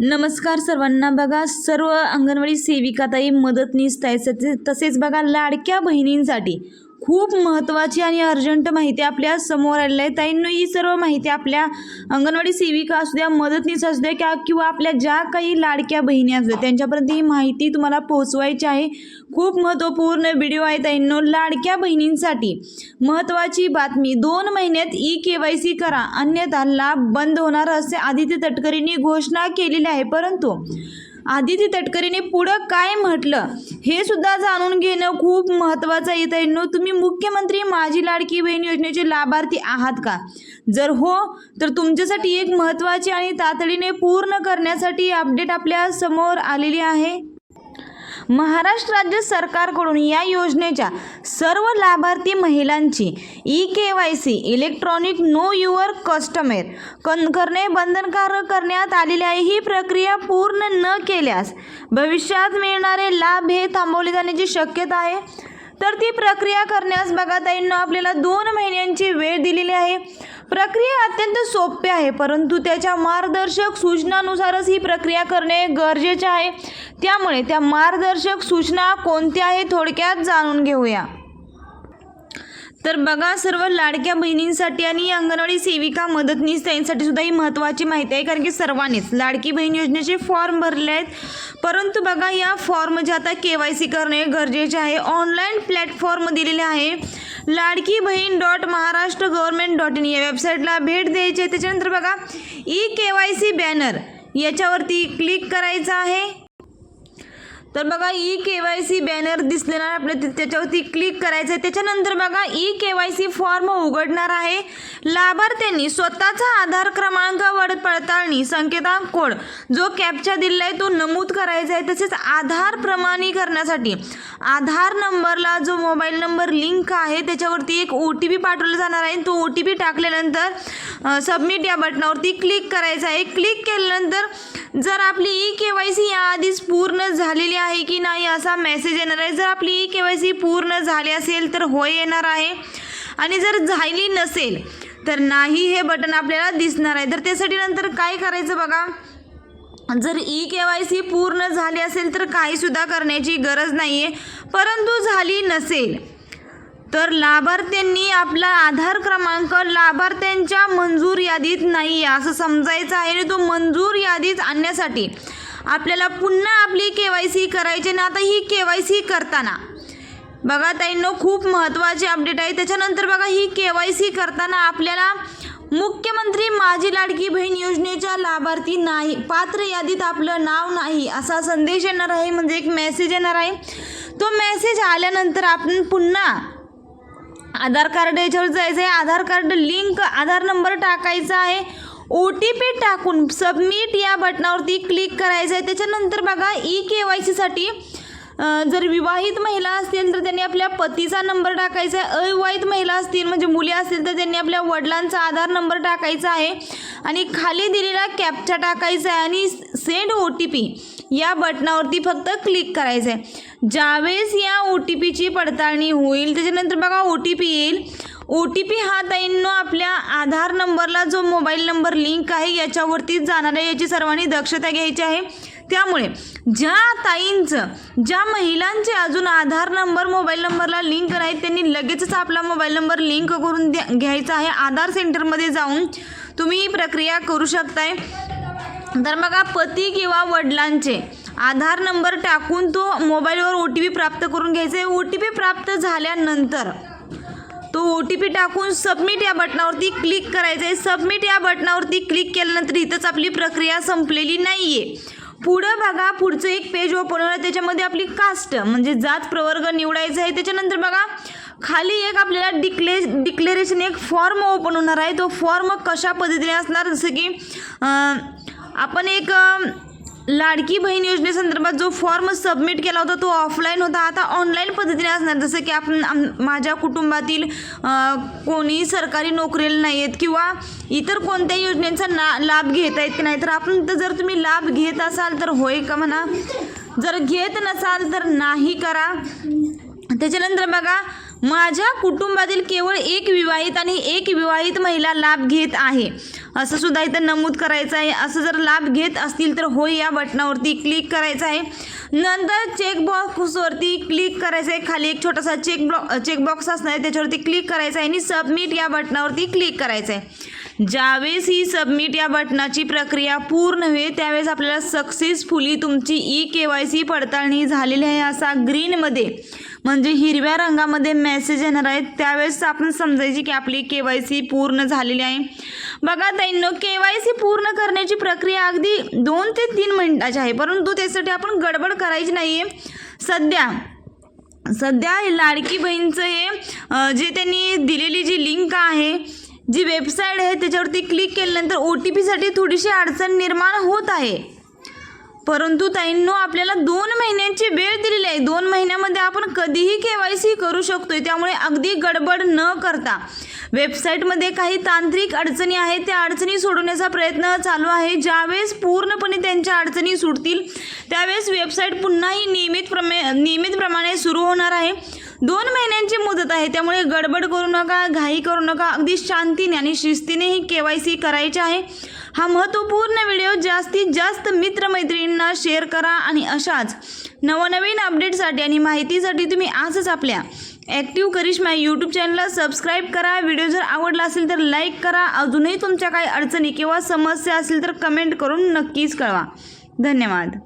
नमस्कार सर्वांना बघा सर्व अंगणवाडी सेविकाताई मदतनीस तसेच बघा लाडक्या बहिणींसाठी खूप महत्त्वाची आणि अर्जंट माहिती आपल्यासमोर आलेली आहे. ताईंनो ही सर्व माहिती आपल्या अंगणवाडी सेविका असू द्या मदतनीस असू द्या किंवा किंवा आपल्या ज्या काही लाडक्या बहिणी असू द्या त्यांच्यापर्यंत ही माहिती तुम्हाला पोहोचवायची आहे. खूप महत्त्वपूर्ण व्हिडिओ आहे ताईंनो. लाडक्या बहिणींसाठी महत्त्वाची बातमी दोन महिन्यात ई के वाय सी करा. अन्यथा लाभ बंद होणार असे आदित्य तटकरींनी घोषणा केलेली आहे. परंतु आदिती तटकरेने पुढं काय म्हटलं? हे सुद्धा जाणून घेणं खूप महत्त्वाचं येत आहे नो तुम्ही मुख्यमंत्री माझी लाडकी बहीण योजनेचे लाभार्थी आहात का? जर हो तर तुमच्यासाठी एक महत्त्वाची आणि तातडीने पूर्ण करण्यासाठी अपडेट आपल्यासमोर आलेली आहे. महाराष्ट्र राज्य सरकारकडून या योजनेच्या सर्व लाभार्थी महिलांची E K Y C electronic know your customer कन करणे बंधनकारक करण्यात आलेली आहे. ही प्रक्रिया पूर्ण न केल्यास भविष्यात मिळणारे लाभ हे थांबवले जाण्याची शक्यता आहे. तर ती प्रक्रिया करण्यास बघा आपल्याला दोन महिन्यांची वेळ दिलेली आहे. प्रक्रिया अत्यंत सोपी आहे परंतु त्याच्या मार्गदर्शक सूचनानुसारच ही प्रक्रिया करणे गरजेचे आहे. त्यामुळे त्या मार्गदर्शक सूचना कोणत्या आहे थोडक्यात जाणून घेऊया. तर बघा सर्व लाडक्या बहिणींसाठी आणि अंगणवाडी सेविका मदतनीस त्यांसाठी सुद्धा ही महत्त्वाची माहिती आहे कारण की सर्वांनीच लाडकी बहीण योजनेचे फॉर्म भरले आहेत. परंतु बघा या फॉर्मचे आता के वाय सी करणे गरजेचे आहे. ऑनलाईन प्लॅटफॉर्म दिलेले आहे. Ladki Bahin dot Maharashtra government dot in या वेबसाईटला भेट द्यायची आहे. त्याच्यानंतर बघा E K Y C banner याच्यावरती क्लिक करायचं आहे. तर बघा E K Y C banner दिसलेला आपल्या त्याच्यावरती क्लिक करायचं आहे त्याच्यानंतर बघा E K Y C form उघडणार आहे. लाभार्थ्यांनी स्वतःचा आधार क्रमांक वड पडताळणी संकेतांक कोड जो कॅपचा दिलेला आहे तो नमूद करायचा आहे. तसेच आधार प्रमाणीकरणासाठी आधार नंबरला जो मोबाईल नंबर लिंक आहे त्याच्यावरती एक ओ टी पी पाठवला जाणार आहे. तो ओ टी पी टाकल्यानंतर सबमिट या बटनावरती क्लिक करायचा आहे. क्लिक केल्यानंतर जर आपली ई के वाय सी याआधीच पूर्ण झालेली आहे की नाही असा मेसेज येणार आहे. जर आपली ई के वाय सी पूर्ण झाली असेल तर होय येणार आहे. आणि जर झाली नसेल तर नाही हे बटन आपल्याला दिसणार आहे. तर त्यासाठी नंतर काय करायचं बघा? जर ई के वाय सी पूर्ण झाली असेल तर काहीसुद्धा करण्याची गरज नाही आहे परंतु झाली नसेल तर लाभार्थ्यांनी आपला आधार क्रमांक लाभार्थ्यांच्या मंजूर यादीत नाही आहे असं समजायचं आहे आणि तो मंजूर यादीत आणण्यासाठी आपल्याला पुन्हा आपली के वाय सी करायची ना आता ही के वाय सी करताना बघा ताईंनो खूप महत्त्वाचे अपडेट आहे. त्याच्यानंतर बघा ही के वाय सी करताना आपल्याला मुख्यमंत्री माझी लाडकी बहीण योजनेच्या लाभार्थी नाही पात्र यादीत आपलं नाव नाही असा संदेश येणार आहे. म्हणजे एक मेसेज येणार आहे. तो मेसेज आल्यानंतर आपण पुन्हा आधार कार्ड याच्यावर जायचं आहे. Aadhaar card link Aadhaar number टाकायचा आहे. ओ टी पी टाकून सबमिट या बटनावरती क्लिक करायचं आहे. त्याच्यानंतर बघा ई के वाय सीसाठी जर विवाहित महिला असतील तर त्यांनी आपल्या पतीचा नंबर टाकायचा आहे. अविवाहित महिला असतील म्हणजे मुली असतील तर त्यांनी आपल्या वडिलांचा आधार नंबर टाकायचा आहे आणि खाली दिलेला कॅप्चा टाकायचा आहे आणि सेंड ओ टी पी या बटनावरती फक्त क्लिक करायचं आहे. ज्यावेळेस या ओ टी पीची पडताळणी होईल त्याच्यानंतर बघा ओ टी पी येईल. ओ टी पी हा ताईंनो आपल्या आधार नंबरला जो मोबाईल नंबर लिंक आहे याच्यावरतीच जाणार आहे. याची सर्वांनी दक्षता घ्यायची आहे. त्यामुळे ज्या ताईंचं ज्या महिलांचे अजून आधार नंबर मोबाईल नंबरला लिंक नाहीत त्यांनी लगेचच आपला मोबाईल नंबर लिंक करून द्या घ्यायचा आहे. आधार सेंटरमध्ये जाऊन तुम्ही ही प्रक्रिया करू शकताय. तर बघा पती किंवा वडिलांचे आधार नंबर टाकून तो मोबाईलवर ओ टी पी प्राप्त करून घ्यायचा आहे. ओ टी पी प्राप्त झाल्यानंतर तो ओ टी पी टाकून सबमिट या बटनावरती क्लिक करायचं आहे. सबमिट या बटनावरती क्लिक केल्यानंतर इथंच आपली प्रक्रिया संपलेली नाही आहे पुढं बघा पुढचं एक पेज ओपन होणार त्याच्यामध्ये आपली कास्ट म्हणजे जात प्रवर्ग निवडायचं आहे. त्याच्यानंतर बघा खाली एक आपल्याला डिक्ले डिक्लेरेशन एक फॉर्म ओपन होणार आहे. तो फॉर्म कशा पद्धतीने असणार? जसं की आपण एक लाडकी बहीण योजनेसंदर्भात जो फॉर्म सबमिट केला होता तो ऑफलाईन होता. आता ऑनलाईन पद्धतीने असणार. जसं की आपण माझ्या कुटुंबातील कोणी सरकारी नोकरीला नाही आहेत किंवा इतर कोणत्या योजनेचा ना लाभ घेत आहेत की नाही तर आपण तर जर तुम्ही लाभ घेत असाल तर होय का म्हणा? जर घेत नसाल तर नाही करा. त्याच्यानंतर बघा माझ्या कुटुंबातील केवळ एक विवाहित आणि एक विवाहित महिला लाभ घेत आहे. असं सुद्धा इथं नमूद करायचं आहे. असं जर लाभ घेत असतील तर होय या बटनावरती क्लिक करायचं आहे. नंतर चेकबॉक्सवरती क्लिक करायचं आहे. खाली एक छोटासा चेक ब्लॉ चेकबॉक्स असणार आहे. त्याच्यावरती क्लिक करायचं आहे आणि सबमिट या बटनावरती क्लिक करायचं आहे. ज्यावेळेस ही सबमिट या बटनाची प्रक्रिया पूर्ण होईल त्यावेळेस आपल्याला सक्सेसफुली तुमची ई के वाय सी पडताळणी झालेली आहे असा ग्रीनमध्ये म्हणजे हिरव्या रंगामध्ये मेसेज येणार आहे त्यावेळेस आपण समजायची की आपली के वाय सी पूर्ण झालेली आहे. बघा ताईंनो के वाय सी पूर्ण करण्याची प्रक्रिया अगदी दोन ते तीन मिनिटाची आहे परंतु त्यासाठी आपण गडबड करायची नाही आहे सध्या सध्या लाडकी बहीणचं हे जे त्यांनी दिलेली जी लिंक आहे जी वेबसाईट आहे त्याच्यावरती क्लिक केल्यानंतर ओ टी पीसाठी थोडीशी अडचण निर्माण होत आहे. परंतु ताईंनो आपल्याला दोन महिन्यांची वेळ दिलेली आहे. दोन महिन्यामध्ये आपण कधीही के वाय सी करू शकतो त्यामुळे अगदी गडबड न करता वेबसाईटमध्ये काही तांत्रिक अडचणी आहेत. त्या अडचणी सोडवण्याचा प्रयत्न चालू आहे. ज्यावेळेस पूर्णपणे त्यांच्या अडचणी सुटतील त्यावेळेस वेबसाईट पुन्हाही नियमित प्रमे नियमितप्रमाणे सुरू होणार आहे. दोन महिन्यांची मुदत आहे. त्यामुळे गडबड करू नका घाई करू नका. अगदी शांतीने आणि शिस्तीने ही के वाय सी करायची आहे. हा महत्त्वपूर्ण व्हिडिओ जास्तीत जास्त मित्रमैत्रिणींना शेअर करा आणि अशाच नवनवीन अपडेटसाठी आणि माहितीसाठी तुम्ही आजच आपल्या ॲक्टिव्ह करिश्मा यूट्यूब चॅनलला सबस्क्राईब करा. व्हिडिओ जर आवडला असेल तर लाईक करा. अजूनही तुमच्या काही अडचणी किंवा समस्या असेल तर कमेंट करून नक्कीच कळवा. धन्यवाद.